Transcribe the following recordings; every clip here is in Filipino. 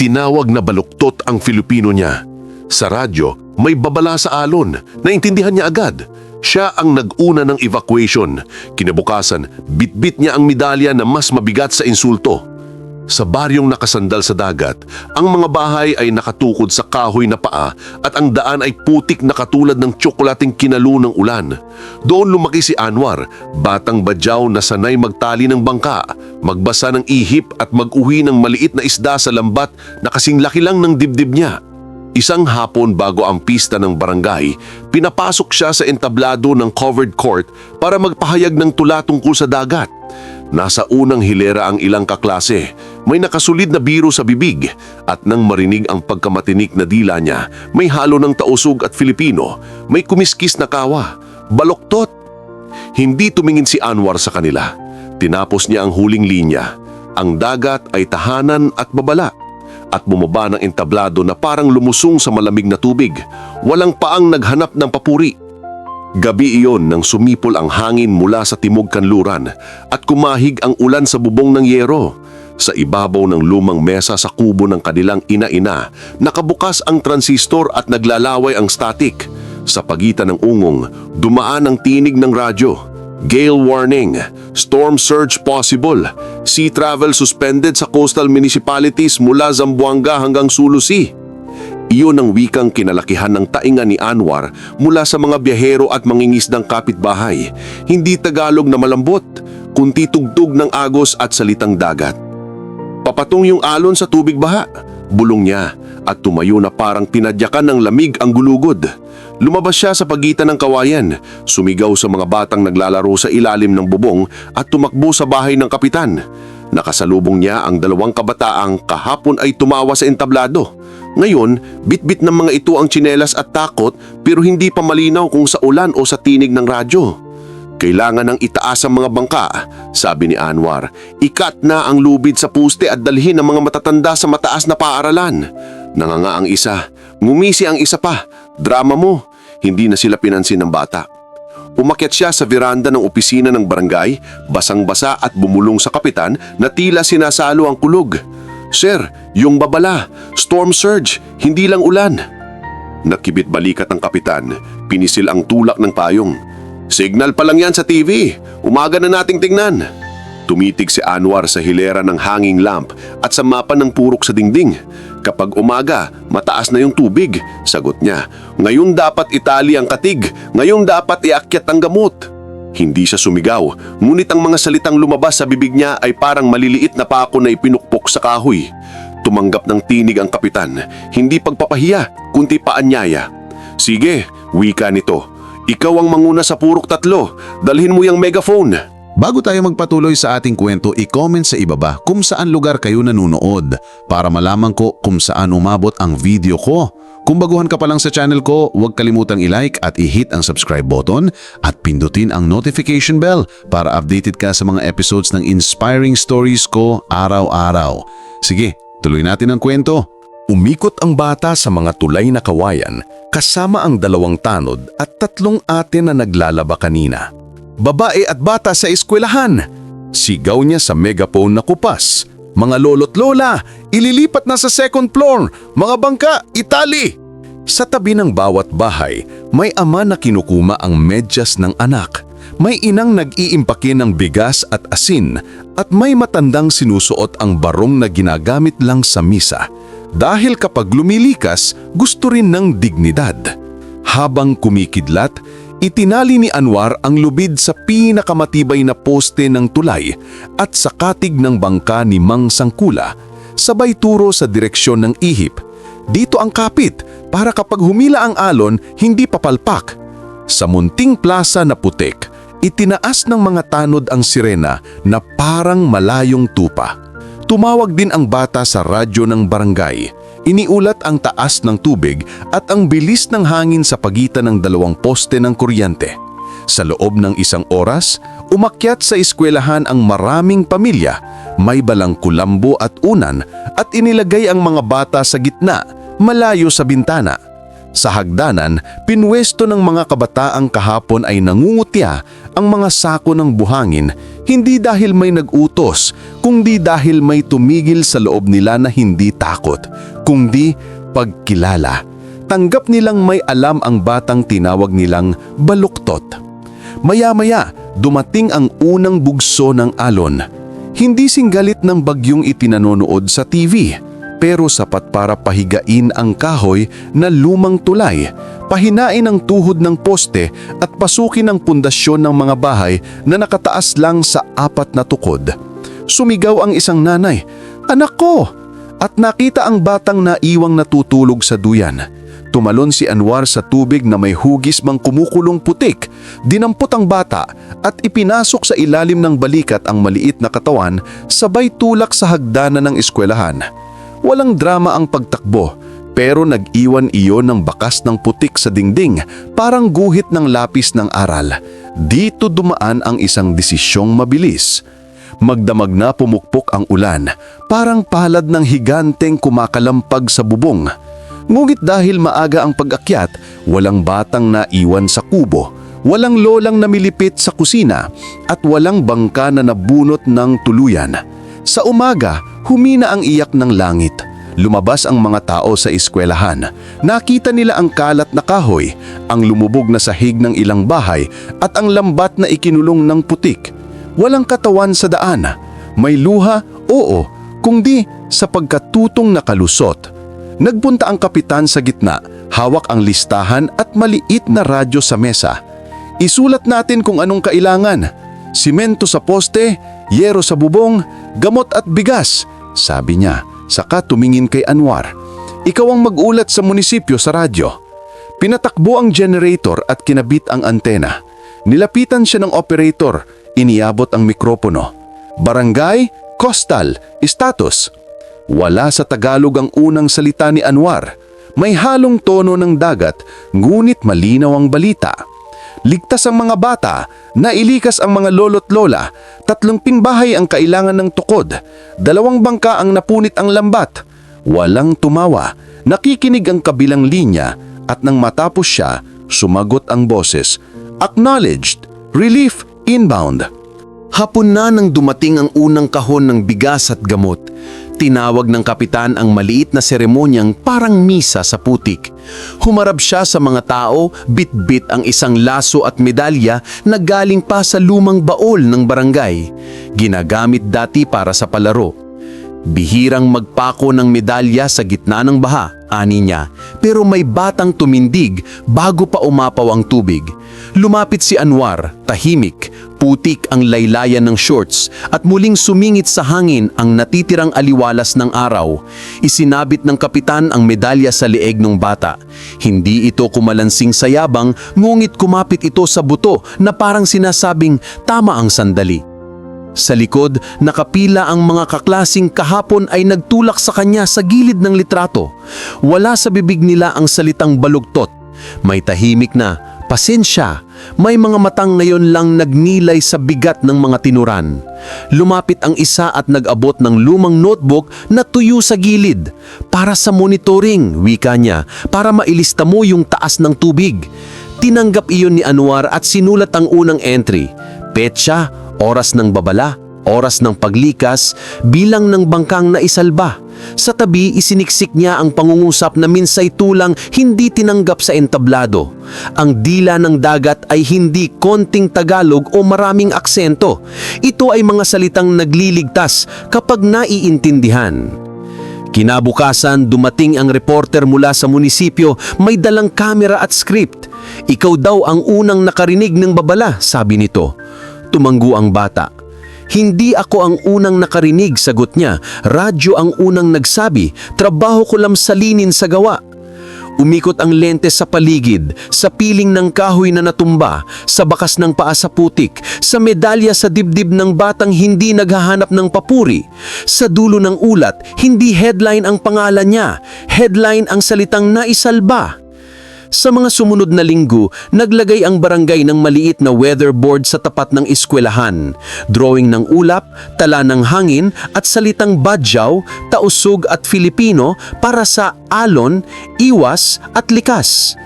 Tinawag na baluktot ang Filipino niya. Sa radyo, may babala sa alon. Naintindihan niya agad. Siya ang nag-una ng evacuation. Kinabukasan, bitbit niya ang medalya na mas mabigat sa insulto. Sa baryong nakasandal sa dagat, ang mga bahay ay nakatukod sa kahoy na paa at ang daan ay putik na katulad ng tsokolating kinalo ng ulan. Doon lumaki si Anwar, batang badyaw na sanay magtali ng bangka, magbasa ng ihip at mag-uwi ng maliit na isda sa lambat na kasing laki lang ng dibdib niya. Isang hapon bago ang pista ng barangay, pinapasok siya sa entablado ng covered court para magpahayag ng tula tungkol sa dagat. Nasa unang hilera ang ilang kaklase, may nakasulid na biro sa bibig at nang marinig ang pagkamatinik na dila niya, may halo ng tausog at Filipino, may kumiskis na kawa, baloktot. Hindi tumingin si Anwar sa kanila. Tinapos niya ang huling linya. Ang dagat ay tahanan at babala at bumaba ng entablado na parang lumusong sa malamig na tubig. Walang paang naghanap ng papuri. Gabi iyon nang sumipol ang hangin mula sa timog kanluran at kumahig ang ulan sa bubong ng yero. Sa ibabaw ng lumang mesa sa kubo ng kanilang ina-ina, nakabukas ang transistor at naglalaway ang static. Sa pagitan ng ungong, dumaan ang tinig ng radyo. Gale warning, storm surge possible, sea travel suspended sa coastal municipalities mula Zamboanga hanggang Sulu Sea. Iyon ang wikang kinalakihan ng tainga ni Anwar mula sa mga biyahero at mangingisdang kapitbahay. Hindi Tagalog na malambot, kundi tugtog ng agos at salitang dagat. Papatong yung alon sa tubig baha, bulong niya at tumayo na parang pinadyakan ng lamig ang gulugod. Lumabas siya sa pagitan ng kawayan, sumigaw sa mga batang naglalaro sa ilalim ng bubong at tumakbo sa bahay ng kapitan. Nakasalubong niya ang dalawang kabataang kahapon ay tumawa sa entablado. Ngayon, bitbit ng mga ito ang tsinelas at takot pero hindi pa malinaw kung sa ulan o sa tinig ng radyo. Kailangan ng itaas ang mga bangka, sabi ni Anwar. Ikat na ang lubid sa puste at dalhin ang mga matatanda sa mataas na paaralan. Nanganga ang isa, ngumisi ang isa pa. Drama mo, hindi na sila pinansin ng bata. Umakyat siya sa veranda ng opisina ng barangay, basang-basa at bumulong sa kapitan na tila sinasalo ang kulog. Sir, yung babala, storm surge, hindi lang ulan. Nakibit balikat ang kapitan, pinisil ang tulak ng payong. Signal pa lang yan sa TV, umaga na nating tingnan. Tumitig si Anwar sa hilera ng hanging lamp at sa mapa ng purok sa dingding. Kapag umaga, mataas na yung tubig, sagot niya. Ngayon dapat itali ang katig, ngayon dapat iakyat ang gamot. Hindi siya sumigaw, ngunit ang mga salitang lumabas sa bibig niya ay parang maliliit na pako na ipinukpok sa kahoy. Tumanggap ng tinig ang kapitan, hindi pagpapahiya, kundi paanyaya. Sige, wika nito. Ikaw ang manguna sa purok tatlo, dalhin mo yung megaphone. Bago tayo magpatuloy sa ating kwento, i-comment sa ibaba kung saan lugar kayo nanunood para malaman ko kung saan umabot ang video ko. Kung baguhan ka pa lang sa channel ko, huwag kalimutang i-like at i-hit ang subscribe button at pindutin ang notification bell para updated ka sa mga episodes ng inspiring stories ko araw-araw. Sige, tuloy natin ang kwento. Umikot ang bata sa mga tulay na kawayan kasama ang dalawang tanod at tatlong ate na naglalaba kanina. Babae at bata sa eskwelahan. Sigaw niya sa megaphone na kupas. Mga lolo't lola, ililipat na sa second floor. Mga bangka, itali! Sa tabi ng bawat bahay, may ama na kinukuma ang medyas ng anak. May inang nag-iimpake ng bigas at asin at may matandang sinusuot ang barong na ginagamit lang sa misa. Dahil kapag lumilikas, gusto rin ng dignidad. Habang kumikidlat, itinali ni Anwar ang lubid sa pinakamatibay na poste ng tulay at sa katig ng bangka ni Mang Sangkula, sabay turo sa direksyon ng ihip. Dito ang kapit para kapag humila ang alon, hindi papalpak. Sa munting plaza na putik, itinaas ng mga tanod ang sirena na parang malayong tupa. Tumawag din ang bata sa radyo ng barangay. Iniulat ang taas ng tubig at ang bilis ng hangin sa pagitan ng dalawang poste ng kuryente. Sa loob ng isang oras, umakyat sa eskwelahan ang maraming pamilya, may balang kulambo at unan at inilagay ang mga bata sa gitna, malayo sa bintana. Sa hagdanan, pinwesto ng mga kabataang kahapon ay nangungutya ang mga sako ng buhangin hindi dahil may nag-utos, kundi dahil may tumigil sa loob nila na hindi takot, kundi pagkilala. Tanggap nilang may alam ang batang tinawag nilang baluktot. Maya-maya, dumating ang unang bugso ng alon. Hindi singgalit ng bagyong itinanonood sa TV, pero sapat para pahigain ang kahoy na lumang tulay, pahinain ang tuhod ng poste at pasukin ang pundasyon ng mga bahay na nakataas lang sa apat na tukod. Sumigaw ang isang nanay, Anak ko! At nakita ang batang naiwang natutulog sa duyan. Tumalon si Anwar sa tubig na may hugis mang kumukulong putik. Dinampot ang bata at ipinasok sa ilalim ng balikat ang maliit na katawan sabay tulak sa hagdanan ng eskwelahan. Walang drama ang pagtakbo pero nag-iwan iyon ng bakas ng putik sa dingding parang guhit ng lapis ng aral. Dito dumaan ang isang desisyong mabilis. Magdamag na pumukpok ang ulan, parang palad ng higanteng kumakalampag sa bubong. Ngunit dahil maaga ang pag-akyat, walang batang naiwan sa kubo, walang lolang namilipit sa kusina, at walang bangka na nabunot ng tuluyan. Sa umaga, humina ang iyak ng langit. Lumabas ang mga tao sa eskwelahan. Nakita nila ang kalat na kahoy, ang lumubog na sahig ng ilang bahay at ang lambat na ikinulong ng putik. Walang katawan sa daan. May luha, oo, kundi sa pagkatutong nakalusot. Nagpunta ang kapitan sa gitna, hawak ang listahan at maliit na radyo sa mesa. Isulat natin kung anong kailangan. Simento sa poste, yero sa bubong, gamot at bigas, sabi niya. Saka tumingin kay Anwar. Ikaw ang mag-ulat sa munisipyo sa radyo. Pinatakbo ang generator at kinabit ang antena. Nilapitan siya ng operator, iniabot ang mikropono. Barangay, Coastal, Status. Wala sa Tagalog ang unang salita ni Anwar. May halong tono ng dagat, ngunit malinaw ang balita. Ligtas ang mga bata, nailikas ang mga lolo't lola, tatlong pinbahay ang kailangan ng tukod, dalawang bangka ang napunit ang lambat. Walang tumawa, nakikinig ang kabilang linya at nang matapos siya, sumagot ang boses. Acknowledged, relief inbound. Hapon na nang dumating ang unang kahon ng bigas at gamot. Tinawag ng kapitan ang maliit na seremonyang parang misa sa putik. Humarap siya sa mga tao, bit-bit ang isang laso at medalya na galing pa sa lumang baol ng barangay. Ginagamit dati para sa palaro. Bihirang magpako ng medalya sa gitna ng baha, ani niya, pero may batang tumindig bago pa umapaw ang tubig. Lumapit si Anwar, tahimik, putik ang laylayan ng shorts at muling sumingit sa hangin ang natitirang aliwalas ng araw. Isinabit ng kapitan ang medalya sa leeg ng bata. Hindi ito kumalansing sa yabang, ngunit kumapit ito sa buto na parang sinasabing tama ang sandali. Sa likod, nakapila ang mga kaklasing kahapon ay nagtulak sa kanya sa gilid ng litrato. Wala sa bibig nila ang salitang balugtot. May tahimik na, pasensya. May mga matang ngayon lang nagnilay sa bigat ng mga tinuran. Lumapit ang isa at nag-abot ng lumang notebook na tuyo sa gilid. Para sa monitoring, wika niya, para mailista mo yung taas ng tubig. Tinanggap iyon ni Anwar at sinulat ang unang entry. Petsa, oras ng babala, oras ng paglikas, bilang ng bangkang naisalba. Sa tabi, isiniksik niya ang pangungusap na minsay tulang hindi tinanggap sa entablado. Ang dila ng dagat ay hindi konting Tagalog o maraming aksento. Ito ay mga salitang nagliligtas kapag naiintindihan. Kinabukasan, dumating ang reporter mula sa munisipyo, may dalang kamera at script. Ikaw daw ang unang nakarinig ng babala, sabi nito. Tumanggo ang bata. Hindi ako ang unang nakarinig, sagot niya. Radyo ang unang nagsabi. Trabaho ko lang salinin sa gawa. Umikot ang lente sa paligid, sa piling ng kahoy na natumba, sa bakas ng paa sa putik, sa medalya sa dibdib ng batang hindi naghahanap ng papuri. Sa dulo ng ulat, hindi headline ang pangalan niya, headline ang salitang naisalba. Sa mga sumunod na linggo, naglagay ang barangay ng maliit na weatherboard sa tapat ng eskwelahan. Drawing ng ulap, tala ng hangin at salitang badyaw, tausog at Filipino para sa alon, iwas at likas.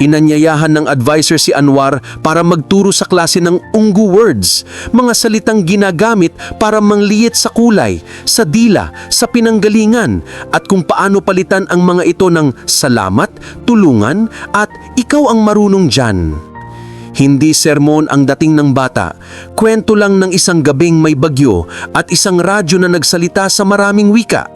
Inanyayahan ng advisor si Anwar para magturo sa klase ng unggu words, mga salitang ginagamit para mangliit sa kulay, sa dila, sa pinanggalingan, at kung paano palitan ang mga ito ng salamat, tulungan, at ikaw ang marunong dyan. Hindi sermon ang dating ng bata, kwento lang ng isang gabing may bagyo at isang radyo na nagsalita sa maraming wika.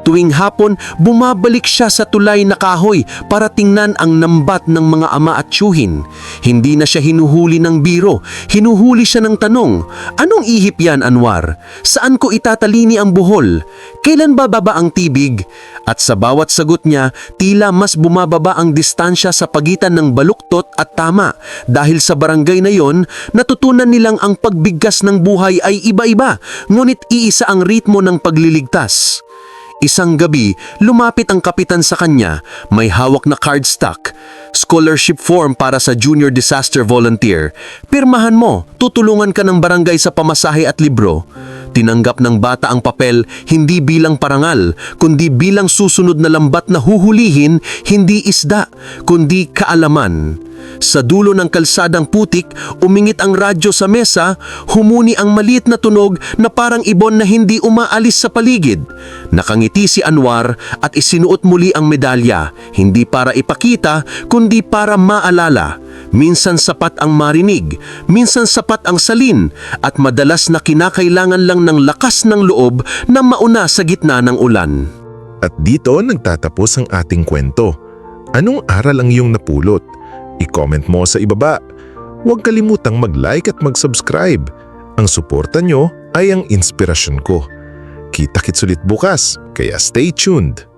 Tuwing hapon, bumabalik siya sa tulay na kahoy para tingnan ang nambat ng mga ama at tiyuhin. Hindi na siya hinuhuli ng biro, hinuhuli siya ng tanong, Anong ihip yan, Anwar? Saan ko itatalini ang buhol? Kailan ba baba ang tibig? At sa bawat sagot niya, tila mas bumababa ang distansya sa pagitan ng baluktot at tama. Dahil sa barangay na yon, natutunan nilang ang pagbigkas ng buhay ay iba-iba, ngunit iisa ang ritmo ng pagliligtas. Isang gabi, lumapit ang kapitan sa kanya, may hawak na cardstock, scholarship form para sa Junior Disaster Volunteer. Pirmahan mo, tutulungan ka ng barangay sa pamasahe at libro. Tinanggap ng bata ang papel hindi bilang parangal, kundi bilang susunod na lambat na huhulihin, hindi isda, kundi kaalaman. Sa dulo ng kalsadang putik, umingit ang radyo sa mesa, humuni ang maliit na tunog na parang ibon na hindi umaalis sa paligid. Nakangiti si Anwar at isinuot muli ang medalya, hindi para ipakita, kundi para maalala. Minsan sapat ang marinig, minsan sapat ang salin, at madalas na kinakailangan lang ng lakas ng loob na mauna sa gitna ng ulan. At dito nagtatapos ang ating kwento. Anong aral ang iyong napulot? I-comment mo sa ibaba. Huwag kalimutang mag-like at mag-subscribe. Ang suporta nyo ay ang inspirasyon ko. Kita-kits ulit bukas, kaya stay tuned.